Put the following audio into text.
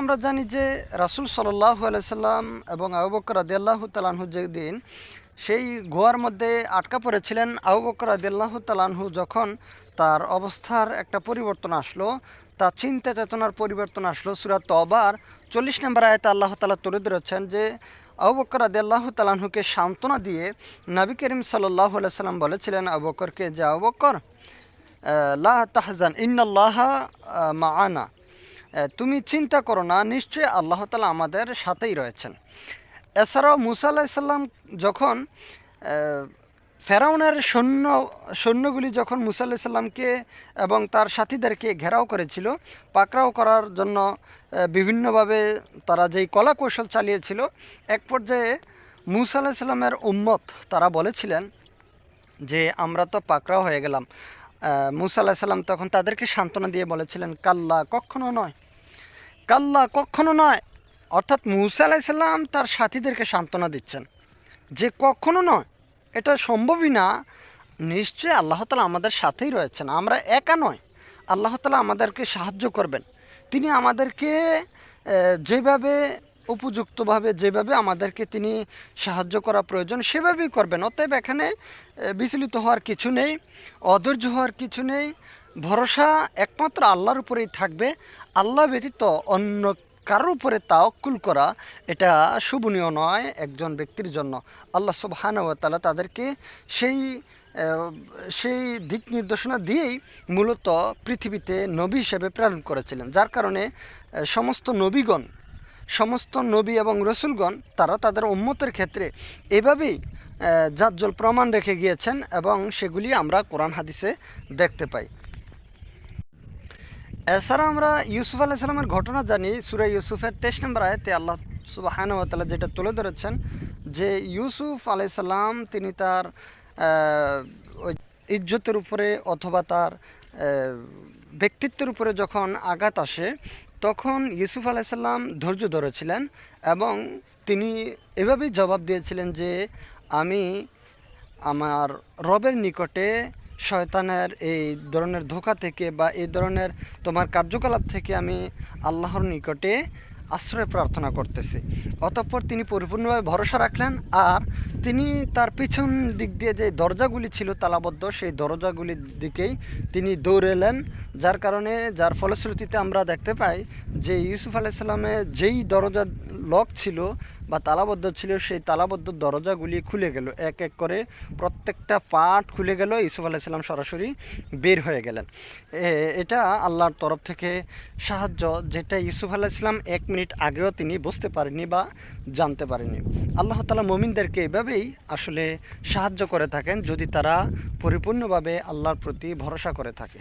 আমরা জানি যে রাসুল সাল্লাহ আলাইসাল্লাম এবং আবু বকর আদিয়াল্লাহ তালাহু যেদিন সেই গোয়ার মধ্যে আটকা পড়েছিলেন আবু বকর আদিয়াল্লাহ তালাহু যখন তার অবস্থার একটা পরিবর্তন আসলো তার চিন্তা চেতনার পরিবর্তন আসলো সুরাত তবার চল্লিশ নম্বর আয়তে আল্লাহ তালা তুলে ধরেছেন যে আবু বকর আদিয়াল্লাহ তালাহুকে সান্ত্বনা দিয়ে নবী করিম সাল্লাহ সাল্লাম বলেছিলেন আবু বকরকে যে আবু বকর আহ, লা তাহজান ইন্নাল্লাহ মাআনা। আহ, তুমি চিন্তা করো না, নিশ্চয়ই আল্লাহ তালা আমাদের সাথেই রয়েছেন। এছাড়াও মুসা আলাহিসাল্লাম যখন ফেরাউনের সৈন্য, সৈন্যগুলি যখন মুসা আলাহিসাল্লামকে এবং তার সাথীদেরকে ঘেরাও করেছিল, পাকড়াও করার জন্য বিভিন্নভাবে তারা যেই কলা কৌশল চালিয়েছিল, এক পর্যায়ে মুসা আলাহিসাল্লামের উম্মত তারা বলেছিলেন যে, আমরা তো পাকড়াও হয়ে গেলাম। মুসা আল্লাহ সাল্লাম তখন তাদেরকে সান্ত্বনা দিয়ে বলেছিলেন, কাল্লা, কখনো নয়। কাল্লা কখনো নয়। অর্থাৎ মুসা আলাইসাল্লাম তার সাথীদেরকে সান্ত্বনা দিচ্ছেন। যে কখনো নয়, এটা সম্ভবই না। নিশ্চয়ই আল্লাহ তালা আমাদের সাথেই রয়েছেন। আমরা একা নয়। আল্লাহ তালা আমাদেরকে সাহায্য করবেন। তিনি আমাদেরকে যেভাবে উপযুক্তভাবে, যেভাবে আমাদেরকে তিনি সাহায্য করা প্রয়োজন, সেভাবেই করবেন। অতএব এখানে বিচলিত হওয়ার কিছু নেই, অধৈর্য হওয়ার কিছু নেই। ভরসা একমাত্র আল্লাহর উপরেই থাকবে। আল্লাহ ব্যতীত অন্য কারোর উপরে তাওকুল করা এটা শুভনীয় নয় একজন ব্যক্তির জন্য। আল্লাহ সুবহানাহু তাদেরকে সেই সেই দিক নির্দেশনা দিয়েই মূলত পৃথিবীতে নবী হিসেবে প্রেরণ করেছিলেন। যার কারণে সমস্ত নবীগণ সমস্ত নবী এবং রসুলগণ তারা তাদের উম্মতের ক্ষেত্রে এভাবেই আহ, জাজ্জল প্রমাণ রেখে গিয়েছেন এবং সেগুলি আমরা কোরআন হাদিসে দেখতে পাই। এছাড়া আমরা ইউসুফ আলাহ সাল্লামের ঘটনা জানি। সুরা ইউসুফের তেইশ নম্বর আয়তে আল্লাহ সুবাহানুতালা যেটা তুলে ধরেছেন যে ইউসুফ আলাইসাল্লাম তিনি তার ইজ্জতের উপরে অথবা তার ব্যক্তিত্বের উপরে যখন আঘাত আসে, তখন ইউসুফ আলাইসাল্লাম ধৈর্য ধরেছিলেন এবং তিনি এভাবেই জবাব দিয়েছিলেন যে, আমি আমার রবের নিকটে শয়তানের এই ধরনের ধোকা থেকে বা এই ধরনের তোমার কার্যকলাপ থেকে আমি আল্লাহর নিকটে আশ্রয় প্রার্থনা করতেছি। অতঃপর তিনি পরিপূর্ণভাবে ভরসা রাখলেন আর তিনি তার পিছন দিক দিয়ে যে দরজাগুলি ছিল তালাবদ্ধ, সেই দরজাগুলির দিকেই তিনি দৌড়ে এলেন যার কারণে, যার ফলশ্রুতিতে আমরা দেখতে পাই যে ইউসুফ আলাইসাল্লামের যেই দরজা লক ছিল বা তালাবদ্ধ ছিল, সেই তালাবদ্ধ দরজাগুলি খুলে গেল। এক এক করে প্রত্যেকটা পার্ট খুলে গেল, ইউসুফ আলাইসাল্লাম সরাসরি বের হয়ে গেলেন। এটা আল্লাহর তরফ থেকে সাহায্য যেটা ইউসুফ আলাইসাল্লাম এক মিনিট আগেও তিনি বুঝতে পারেনি বা জানতে পারেনি আল্লাহ তালা মমিনদেরকে এভাবেই আসলে সাহায্য করে থাকেন, যদি তারা পরিপূর্ণভাবে আল্লাহর প্রতি ভরসা করে থাকে।